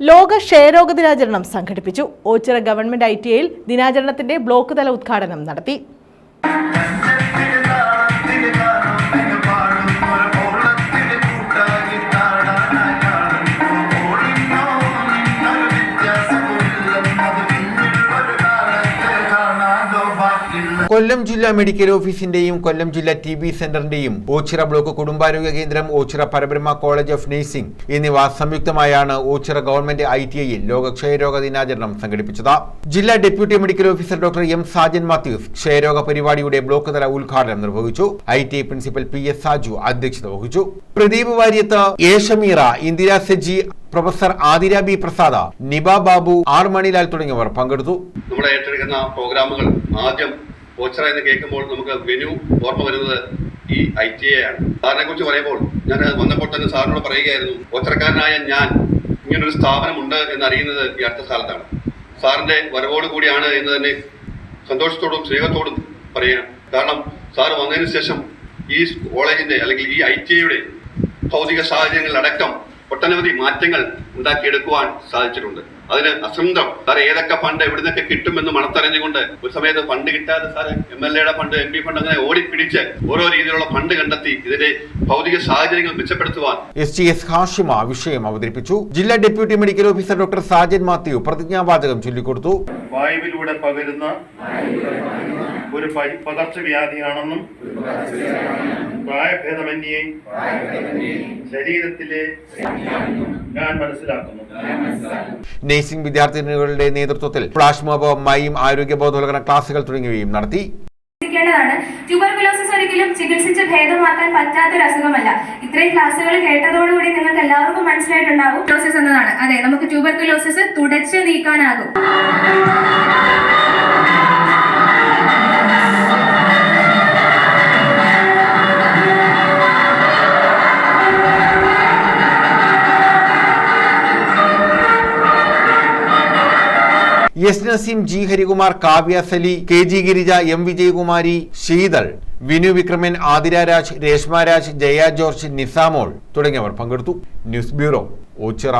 ലോക ക്ഷയരോഗ ദിനാചരണം സംഘടിപ്പിച്ചു. ഓച്ചിറ ഗവൺമെന്റ് ഐ ടി ഐയിൽ ദിനാചരണത്തിന്റെ ബ്ലോക്ക് തല ഉദ്ഘാടനം നടത്തി. കൊല്ലം ജില്ലാ മെഡിക്കൽ ഓഫീസിന്റെയും കൊല്ലം ജില്ലാ ടി ബി സെന്ററിന്റെയും ഓച്ചിറ ബ്ലോക്ക് കുടുംബാരോഗ്യ കേന്ദ്രം Oachira Parabrahma college of nursing എന്നിവ സംയുക്തമായാണ് ഓച്ചിറ ഗവൺമെന്റ് ഐ ടി ഐയിൽ ലോക ക്ഷയരോഗ ദിനാചരണം സംഘടിപ്പിച്ചത്. ജില്ലാ deputy medical officer doctor M Sajan Mathews ക്ഷയരോഗ പരിപാടിയുടെ ബ്ലോക്ക് തല ഉദ്ഘാടനം നിർവഹിച്ചു. I T I principal P S Saju അധ്യക്ഷത വഹിച്ചു. പ്രദീപ് വാര്യത്ത് ഏഷമീറ Indira Indira Seji professor Athira B Prasada Niba Babu R Manilal തുടങ്ങിയവർ പങ്കെടുത്തു. നമ്മൾ ഏറ്റെടുക്കുന്ന പ്രോഗ്രാമുകൾ ആദ്യം ഓച്ചറ എന്ന് കേൾക്കുമ്പോൾ നമുക്ക് വെനു ഓർമ്മ വരുന്നത് ഈ ഐ ടി എ ആണ്. സാറിനെ കുറിച്ച് പറയുമ്പോൾ ഞാൻ വന്നപ്പോൾ തന്നെ സാറിനോട് പറയുകയായിരുന്നു വോച്ചറക്കാരനായ ഞാൻ ഇങ്ങനൊരു സ്ഥാപനമുണ്ട് എന്ന് അറിയുന്നത് ഈ അടുത്ത കാലത്താണ്. സാറിന്റെ വരവോട് കൂടിയാണ് എന്ന് തന്നെ സന്തോഷത്തോടും സ്നേഹത്തോടും പറയാം കാരണം സാറ് വന്നതിന് ശേഷം ഈ കോളേജിന്റെ അല്ലെങ്കിൽ ഈ ഐ ടി ഐയുടെ ഭൗതിക സാഹചര്യങ്ങളിലടക്കം ഒട്ടനവധി മാറ്റങ്ങൾ ഉണ്ടാക്കിയെടുക്കുവാൻ സാധിച്ചിട്ടുണ്ട്. അതിന് അസംതം സാർ ഏതൊക്കെ ഫണ്ട് എവിടുന്നൊക്കെ കിട്ടുമെന്ന് മണത്തറിഞ്ഞുകൊണ്ട് ഒരു സമയത്ത് ഫണ്ട് കിട്ടാതെ സാറ് എം എൽ എയുടെ ഫണ്ട് എം പി ഫണ്ട് അങ്ങനെ ഓടിപ്പിടിച്ച് ഓരോ രീതിയിലുള്ള ഫണ്ട് കണ്ടെത്തി ഇതിന്റെ ഭൗതിക സാഹചര്യങ്ങൾ മെച്ചപ്പെടുത്തുവാൻ. എസ് ടി എസ് ഹാഷിമ വിഷയം അവതരിപ്പിച്ചു. ജില്ലാ deputy medical officer doctor Sajan Mathew പ്രതിജ്ഞാവാചകം ചൊല്ലിക്കൊടുത്തു. വായുവിലൂടെ പകരുന്ന ഒരു പകർച്ചവ്യാധിയാണെന്നും പ്രായഭേദമന്യേ ശരീരത്തിലെ ഞാൻ മനസ്സിലാക്കുന്നു. നഴ്സിംഗ് വിദ്യാർത്ഥിനികളുടെ നേതൃത്വത്തിൽ ഫ്ലാഷ് മോബ് മൈം ആരോഗ്യ ബോധവൽക്കരണ ക്ലാസുകൾ തുടങ്ങിയവയും നടത്തി. ട്യൂബർകുലോസിസ് ഒരിക്കലും ചികിത്സിച്ച് ഭേദമാക്കാൻ പറ്റാത്തൊരു അസുഖമല്ല. ഇത്രയും ക്ലാസ്സുകൾ കേട്ടതോടുകൂടി നിങ്ങൾക്ക് എല്ലാവർക്കും മനസ്സിലായിട്ടുണ്ടാവും. എന്നതാണ്. അതെ നമുക്ക് ട്യൂബർകുലോസിസ് തുടച്ച് നീക്കാനാകും. S Naseem G Harikumar Kavya Sali K G Girija M Vijayakumari Sheethal Vinu Vikraman Athira Raj Reshma Raj Jaya George Nisamol തുടങ്ങിയവർ പങ്കെടുത്തു. News bureau Ochira.